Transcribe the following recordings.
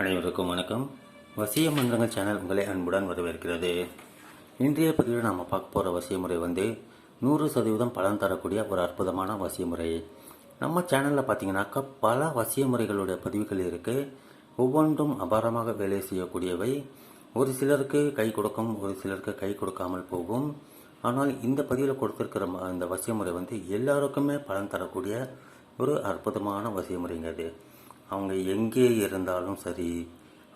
அனைவருக்கும் வணக்கம். வசிய மன்றங்கள் சேனல் உங்களை அன்புடன் வரவேற்கிறது. இன்றைய பதிவில் நாம் பார்க்க போகிற வசிய முறை வந்து நூறு சதவீதம் பலன் தரக்கூடிய ஒரு அற்புதமான வசிய முறை நம்ம சேனலில் பார்த்தீங்கன்னாக்கா பல வசிய முறைகளுடைய பதிவுகள் இருக்குது ஒவ்வொன்றும் அபாரமாக வேலை செய்யக்கூடியவை. ஒரு சிலருக்கு கை கொடுக்கும் ஒரு சிலருக்கு கை கொடுக்காமல் போகும். ஆனால் இந்த பதிவில் கொடுத்துருக்கிற இந்த வசிய முறை வந்து எல்லாருக்குமே பலன் தரக்கூடிய ஒரு அற்புதமான வசிய முறைங்க அது. அவங்க எங்கே இருந்தாலும் சரி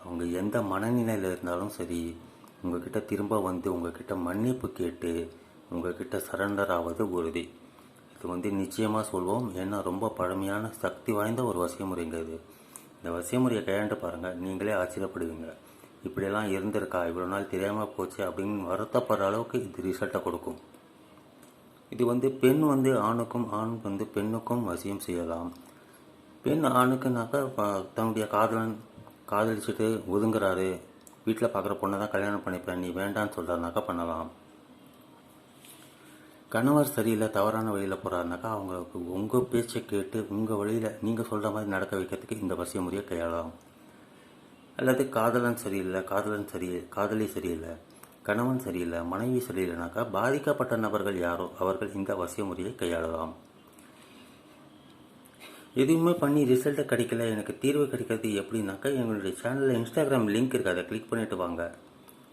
அவங்க எந்த மனநிலையில் இருந்தாலும் சரி உங்ககிட்ட திரும்ப வந்து உங்ககிட்ட மன்னிப்பு கேட்டு உங்ககிட்ட சரண்டர் ஆவது உறுதி. இது வந்து நிச்சயமாக சொல்வோம். ஏன்னா ரொம்ப பழமையான சக்தி வாய்ந்த ஒரு வசியமுறைங்க இது. இந்த வசியமுறையை கையாண்டு பாருங்கள் நீங்களே ஆச்சரியப்படுவீங்க. இப்படியெல்லாம் இருந்திருக்கா? இவ்வளோ நாள் தெரியாமல் போச்சு அப்படின்னு வருத்தப்படுற அளவுக்கு இது ரிசல்ட்டை கொடுக்கும். இது வந்து பெண் வந்து ஆணுக்கும் ஆண் வந்து பெண்ணுக்கும் வசியம் செய்யலாம். பெண் ஆணுக்குனாக்கா ப- தன்னுடைய காதலன் காதலிச்சுட்டு ஒதுங்குறாரு. வீட்டில் பார்க்குற பொண்ணை தான் கல்யாணம் பண்ணிப்பேன் நீ வேண்டான்னு சொல்கிறாருனாக்கா பண்ணலாம். கணவர் சரியில்லை தவறான வழியில் போகிறாருனாக்கா அவங்களுக்கு உங்கள் பேச்சை கேட்டு உங்கள் வழியில் நீங்கள் சொல்கிற மாதிரி நடக்க வைக்கிறதுக்கு இந்த வசிய முறையை கையாளலாம். அல்லது காதலன் சரியில்லை காதலன் சரி காதலி சரியில்லை கணவன் சரியில்லை மனைவி சரியில்லைனாக்கா பாதிக்கப்பட்ட நபர்கள் யாரோ அவர்கள் இந்த வசிய முறையை கையாளலாம். எதுவுமே பண்ணி ரிசல்ட்டை கிடைக்கல எனக்கு தீர்வு கிடைக்கிறது எப்படின்னாக்கா எங்களுடைய சேனலில் இன்ஸ்டாகிராம் லிங்க் இருக்குது அதை கிளிக் பண்ணிட்டு வாங்க.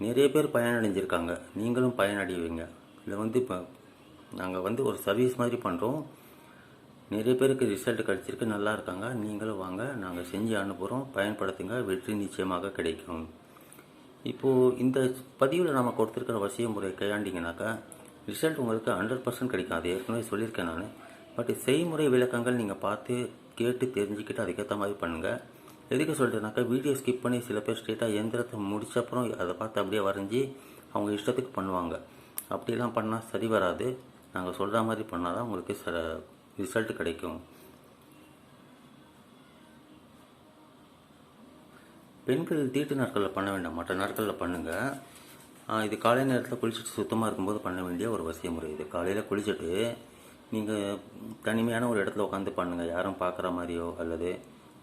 நிறைய பேர் பயனடைஞ்சிருக்காங்க. நீங்களும் பயனடைவீங்க. இதில் வந்து இப்போ நாங்கள் வந்து ஒரு சர்வீஸ் மாதிரி பண்ணுறோம் நிறைய பேருக்கு ரிசல்ட் கிடச்சிருக்கு நல்லா இருக்காங்க. நீங்களும் வாங்க நாங்கள் செஞ்சு அனுப்புகிறோம் பயன்படுத்துங்க வெற்றி நிச்சயமாக கிடைக்கும். இப்போது இந்த பதிவில் நம்ம கொடுத்துருக்கிற வசிய முறை கையாண்டிங்கனாக்கா ரிசல்ட் உங்களுக்கு ஹண்ட்ரட் பர்சன்ட் கிடைக்கும். அது ஏற்கனவே சொல்லியிருக்கேன் நான். பட் செய்முறை விளக்கங்கள் நீங்கள் பார்த்து கேட்டு தெரிஞ்சுக்கிட்டு அதுக்கேற்ற மாதிரி பண்ணுங்கள் எதுக்கு சொல்கிறேன்னாக்கா வீடியோ ஸ்கிப் பண்ணி சில பேர் ஸ்ட்ரெயிட்டாக எந்திரத்தை முடிச்ச அப்புறம் அதை பார்த்து அப்படியே வரைஞ்சி அவங்க இஷ்டத்துக்கு பண்ணுவாங்க. அப்படிலாம் பண்ணால் சரி வராது. நாங்கள் சொல்கிற மாதிரி பண்ணால் தான் உங்களுக்கு ச ரிசல்ட் கிடைக்கும். பெண்கள் தீட்டு நாட்களில் பண்ண வேண்டாம். மற்ற நாட்களில் பண்ணுங்கள் இது காலை நேரத்தில் குளிச்சுட்டு சுத்தமாக இருக்கும்போது பண்ண வேண்டிய ஒரு வசிய முறை இது. காலையில் குளிச்சுட்டு நீங்கள் தனிமையான ஒரு இடத்துல உட்காந்து பண்ணுங்கள் யாரும் பார்க்குற மாதிரியோ அல்லது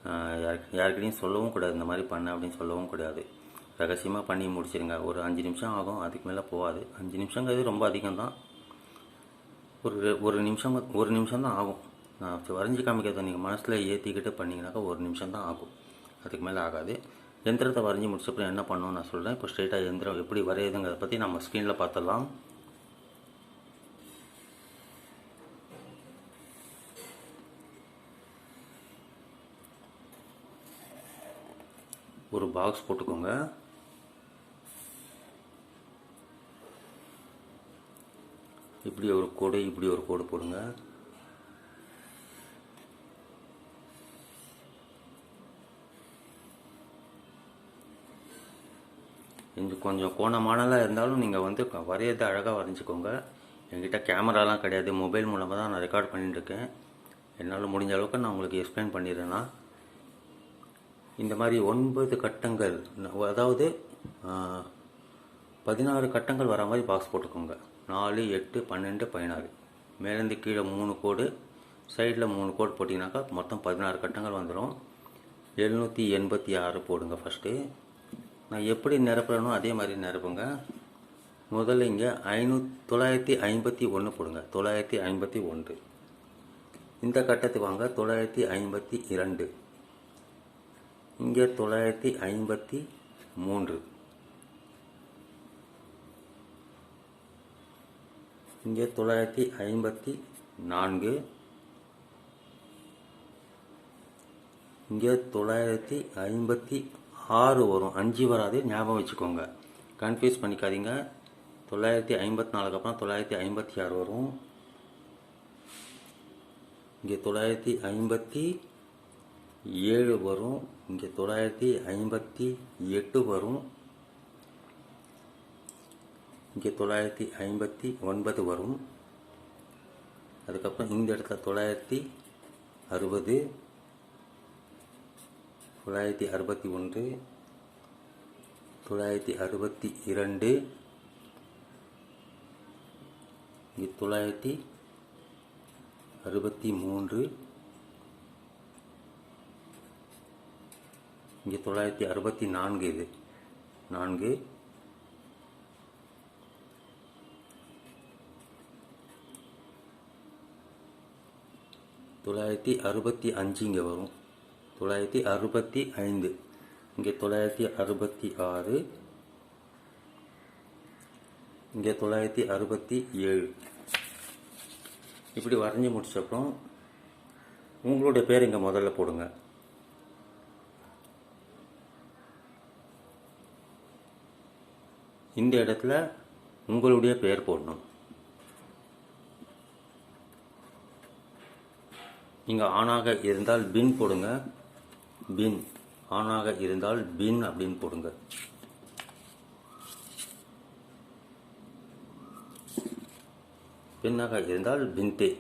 ஆஹ், யார் சொல்லவும் கூடாது. இந்த மாதிரி பண்ண அப்படின்னு சொல்லவும் கூடாது. ரகசியமாக பண்ணி முடிச்சிருங்க. ஒரு அஞ்சு நிமிஷம் ஆகும். அதுக்கு மேலே போகாது. அஞ்சு நிமிஷங்கிறது ரொம்ப அதிகம்தான். ஒரு ஒரு நிமிஷம் ஒரு நிமிஷம் தான் ஆகும். நான் வரைஞ்சி காமிக்கிறத நீங்கள் மனசில் ஏற்றிக்கிட்டு பண்ணிங்கனாக்கா ஒரு நிமிஷம் தான் ஆகும். அதுக்கு மேலே ஆகாது. எந்திரத்தை வரைஞ்சி முடிச்சப்பறம் என்ன பண்ணணும் நான் சொல்கிறேன் இப்போ ஸ்ட்ரெயிட்டாக எந்திரம் எப்படி வரையுதுங்கிறத பற்றி நம்ம ஸ்க்ரீனில் பார்த்துடலாம். ஒரு பாக்ஸ் போட்டுக்கோங்க. இப்படி ஒரு கோடு இப்படி ஒரு கோடு போடுங்க. இது கொஞ்சம் கோணமானலாம் இருந்தாலும் நீங்கள் வந்து க- அழகாக வரைஞ்சிக்கோங்க. என்கிட்ட கேமராலாம் கிடையாது. மொபைல் மூலமாக தான் நான் ரெக்கார்ட் பண்ணிட்டுருக்கேன் என்னால் முடிஞ்ச அளவுக்கு நான் உங்களுக்கு எக்ஸ்பிளைன் பண்ணிடுறேன்னா இந்த மாதிரி ஒன்பது கட்டங்கள் அதாவது பதினாறு கட்டங்கள் வர மாதிரி பாக்ஸ் போட்டுக்கோங்க. நாலு எட்டு பன்னெண்டு பதினாறு. மேலேருந்து கீழே மூணு கோடு சைடில் மூணு கோடு போட்டிங்கனாக்கா மொத்தம் பதினாறு கட்டங்கள் வந்துடும் எழுநூற்றி எண்பத்தி ஆறு போடுங்க ஃபஸ்ட்டு நான் எப்படி நிரப்புறேனோ அதே மாதிரி நிரப்புங்க. முதல்ல இங்கே ஐநூ தொள்ளாயிரத்தி ஐம்பத்தி ஒன்று போடுங்க. தொள்ளாயிரத்தி ஐம்பத்தி ஒன்று. இந்த கட்டத்துக்கு வாங்க. தொள்ளாயிரத்தி ஐம்பத்தி இரண்டு. இங்கே தொள்ளாயிரத்தி ஐம்பத்தி மூன்று. இங்கே தொள்ளாயிரத்தி ஐம்பத்தி நான்கு. இங்கே தொள்ளாயிரத்தி ஐம்பத்தி ஆறு வரும். அஞ்சு வராது ஞாபகம் வச்சுக்கோங்க. கன்ஃபியூஸ் பண்ணிக்காதீங்க. தொள்ளாயிரத்தி ஐம்பத்தி நாலுக்கு அப்புறம் தொள்ளாயிரத்தி ஐம்பத்தி ஆறு வரும். இங்கே தொள்ளாயிரத்தி ஐம்பத்தி ஏழு வரும் இங்கே தொள்ளாயிரத்தி ஐம்பத்தி எட்டு வரும். இங்கே தொள்ளாயிரத்தி ஐம்பத்தி ஒன்பது வரும். அதுக்கப்புறம் இந்த இடத்துல தொள்ளாயிரத்தி அறுபது தொள்ளாயிரத்தி அறுபத்தி ஒன்று தொள்ளாயிரத்தி அறுபத்தி இரண்டு இங்கே தொள்ளாயிரத்தி அறுபத்தி மூன்று இங்கே தொள்ளாயிரத்தி அறுபத்தி நான்கு இது. நான்கு. தொள்ளாயிரத்தி அறுபத்தி அஞ்சு இங்கே வரும். தொள்ளாயிரத்தி அறுபத்தி ஐந்து. இங்கே தொள்ளாயிரத்தி அறுபத்தி ஆறு. இங்கே தொள்ளாயிரத்தி அறுபத்தி ஏழு. இப்படி வரைஞ்சி முடிச்சப்புறம் உங்களுடைய பேர் இங்கே முதல்ல போடுங்க. இந்த இடத்துல உங்களுடைய பெயர் போடணும். நீங்கள் ஆணாக இருந்தால் பின் போடுங்க. பின் ஆணாக இருந்தால் பின் அப்படின்னு போடுங்க. பெண்ணாக இருந்தால் பின்தே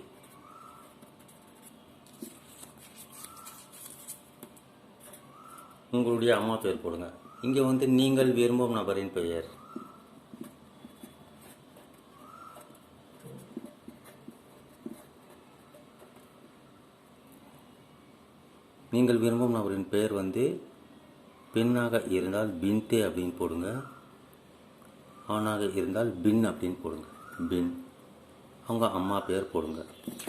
உங்களுடைய அம்மா பெயர் போடுங்க. இங்கே வந்து நீங்கள் விரும்பும் நபரின் பெயர். நீங்கள் விரும்பும் நபரின் பெயர் வந்து பெண்ணாக இருந்தால் பின்தே அப்படின்னு போடுங்க. ஆணாக இருந்தால் பின் அப்படின்னு போடுங்க. பின். அவங்க அம்மா பேர் போடுங்க.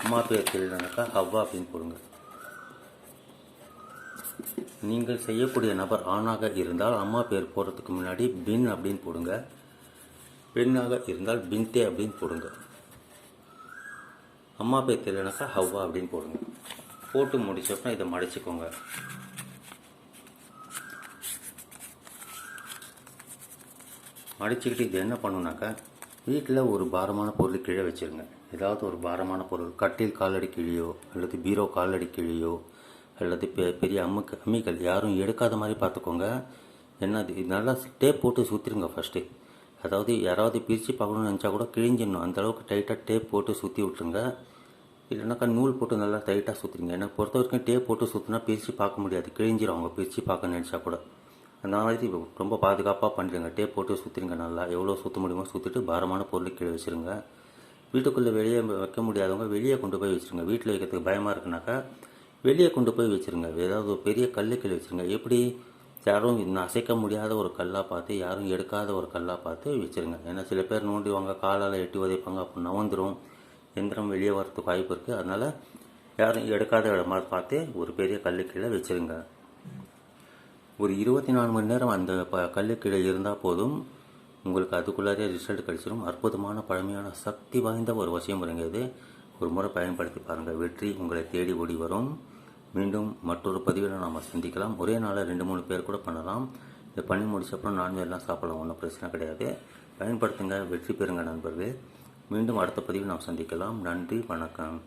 அம்மா பேர் தெரியலனாக்கா ஹவ்வா அப்படின்னு போடுங்க. நீங்கள் செய்யக்கூடிய நபர் ஆணாக இருந்தால் அம்மா பேர் போடுறதுக்கு முன்னாடி பின் அப்படின்னு போடுங்க. பெண்ணாக இருந்தால் பின்தே அப்படின்னு போடுங்க. அம்மா பேர் தெரியலனாக்கா ஹவ்வா அப்படின்னு போடுங்க. போட்டு முடிச்சப்பறம் இதை மடிச்சுக்கோங்க. மடிச்சுக்கிட்டு இது என்ன பண்ணுனாக்கா வீட்டில் ஒரு பாரமான பொருள் கீழே வச்சுருங்க. ஏதாவது ஒரு பாரமான பொருள் கட்டில் காலடி கீழேயோ அல்லது பீரோ காலடி கீழேயோ அல்லது பெ பெரிய அம்முக்கு அம்மிகள் யாரும் எடுக்காத மாதிரி பார்த்துக்கோங்க. என்ன இது நல்லா டேப் போட்டு சுற்றிருங்க ஃபஸ்ட்டு அதாவது யாராவது பிரித்து பார்க்கணும்னு நினச்சா கூட கிழிஞ்சிடணும். அந்தளவுக்கு டைட்டாக டேப் போட்டு சுற்றி விட்ருங்க இல்லைனாக்கா நூல் போட்டு நல்லா டைட்டாக சுற்றுறீங்க ஏன்னா பொறுத்த வரைக்கும் டேப் போட்டு சுற்றினா பிரித்து பார்க்க முடியாது. கிழிஞ்சிரும் அவங்க பிரித்து பார்க்க நினச்சா கூட. அந்த மாதிரி ரொம்ப பாதுகாப்பாக பண்ணுறீங்க டேப் போட்டு சுற்றுறீங்க நல்லா. எவ்வளோ சுற்ற முடியுமோ சுற்றிட்டு பாரமான பொருளை கீழே வச்சுருங்க. வீட்டுக்குள்ளே வெளியே வைக்க முடியாதவங்க வெளியே கொண்டு போய் வச்சுருங்க. வீட்டில் வைக்கிறதுக்கு பயமாக இருக்குனாக்கா வெளியே கொண்டு போய் வச்சுருங்க. ஏதாவது ஒரு பெரிய கல் கீழே வச்சுருங்க. எப்படி யாரும் இன்னும் அசைக்க முடியாத ஒரு கல்லாக பார்த்து யாரும் எடுக்காத ஒரு கல்லாக பார்த்து வச்சுருங்க. ஏன்னா சில பேர் நோண்டிவாங்க காலால் எட்டி உதைப்பாங்க அப்போ நவந்துடும் எந்திரம் வெளியே வரத்துக்கு வாய்ப்பு இருக்குது அதனால் யாரும் எடுக்காத இடமா பார்த்து ஒரு பெரிய கல்லு கீழே வச்சுருங்க. ஒரு இருபத்தி நாலு மணி நேரம் அந்த ப கல்லு கீழே இருந்தால் போதும். உங்களுக்கு அதுக்குள்ளாரே ரிசல்ட் கிடைச்சிடும் அற்புதமான பழமையான சக்தி வாய்ந்த ஒரு வசியம் இருங்க இது. ஒரு முறை பயன்படுத்தி பாருங்கள் வெற்றி உங்களை தேடி ஓடி வரும். மீண்டும் மற்றொரு பதிவில் நாம் சந்திக்கலாம். ஒரே நாளில் ரெண்டு மூணு பேர் கூட பண்ணலாம். இதை பண்ணி முடிச்சப்பறம் நான்வெஜ்லாம் சாப்பிடலாம். ஒன்றும் பிரச்சனை கிடையாது. பயன்படுத்துங்க. வெற்றி பெறுங்க நண்பர்களே. மீண்டும் அடுத்த பதிவில் நாம் சந்திக்கலாம். நன்றி வணக்கம்.